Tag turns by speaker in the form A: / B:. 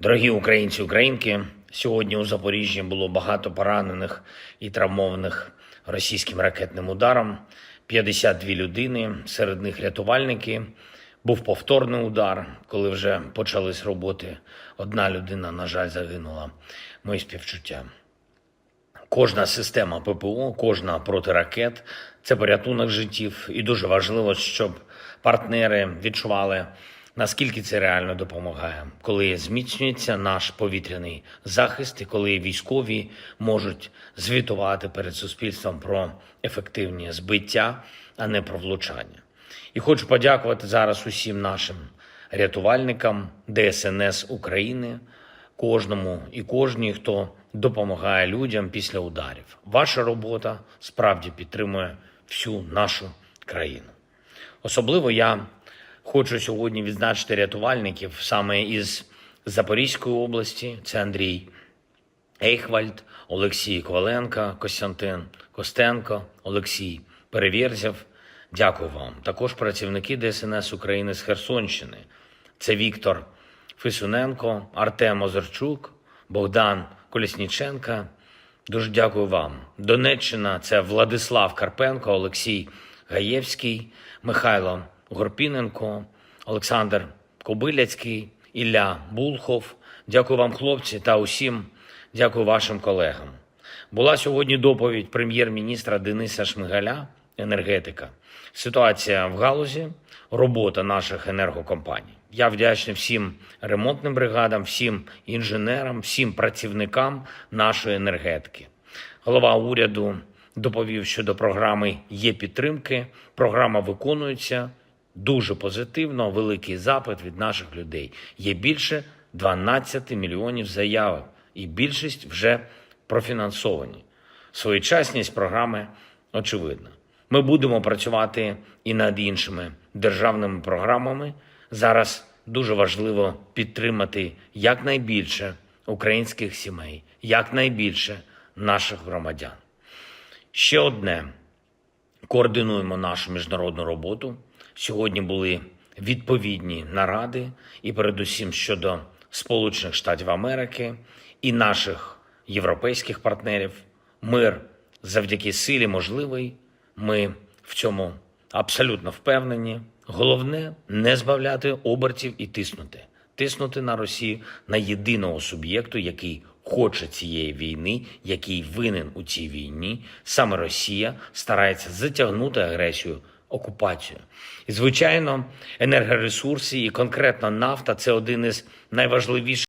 A: Дорогі українці, українки, сьогодні у Запоріжжі було багато поранених і травмованих російським ракетним ударом. 52 людини, серед них рятувальники. Був повторний удар, коли вже почались роботи. Одна людина, на жаль, загинула. Мої співчуття. Кожна система ППО, кожна протиракет це порятунок життів, і дуже важливо, щоб партнери відчували, наскільки це реально допомагає, коли зміцнюється наш повітряний захист, і коли військові можуть звітувати перед суспільством про ефективні збиття, а не про влучання. І хочу подякувати зараз усім нашим рятувальникам ДСНС України, кожному і кожній, хто допомагає людям після ударів. Ваша робота справді підтримує всю нашу країну. Особливо я хочу сьогодні відзначити рятувальників саме із Запорізької області. Це Андрій Ейхвальд, Олексій Коваленко, Костянтин Костенко, Олексій Перевєрзєв. Дякую вам. Також працівники ДСНС України з Херсонщини. Це Віктор Фисуненко, Артем Озерчук, Богдан Колісніченка. Дуже дякую вам. Донеччина це Владислав Карпенко, Олексій Гаєвський, Михайло Горпіненко, Олександр Кобиляцький, Ілля Булхов. Дякую вам, хлопці, та усім дякую вашим колегам. Була сьогодні доповідь прем'єр-міністра Дениса Шмигаля, енергетика. Ситуація в галузі, робота наших енергокомпаній. Я вдячний всім ремонтним бригадам, всім інженерам, всім працівникам нашої енергетики. Голова уряду доповів щодо програми є підтримки. Програма виконується дуже позитивно. Великий запит від наших людей. Є більше 12 мільйонів заявок, і більшість вже профінансовані. Своєчасність програми очевидна. Ми будемо працювати і над іншими державними програмами. Зараз дуже важливо підтримати якнайбільше українських сімей, якнайбільше наших громадян. Ще одне координуємо нашу міжнародну роботу. Сьогодні були відповідні наради, і передусім щодо Сполучених Штатів Америки і наших європейських партнерів. Мир завдяки силі можливий. Ми в цьому абсолютно впевнені. Головне не збавляти обертів і тиснути. Тиснути на Росію на єдиного суб'єкту, який хоче цієї війни, який винен у цій війні. Саме Росія старається затягнути агресію окупацію. І звичайно, енергоресурси і конкретно нафта це один із найважливіших.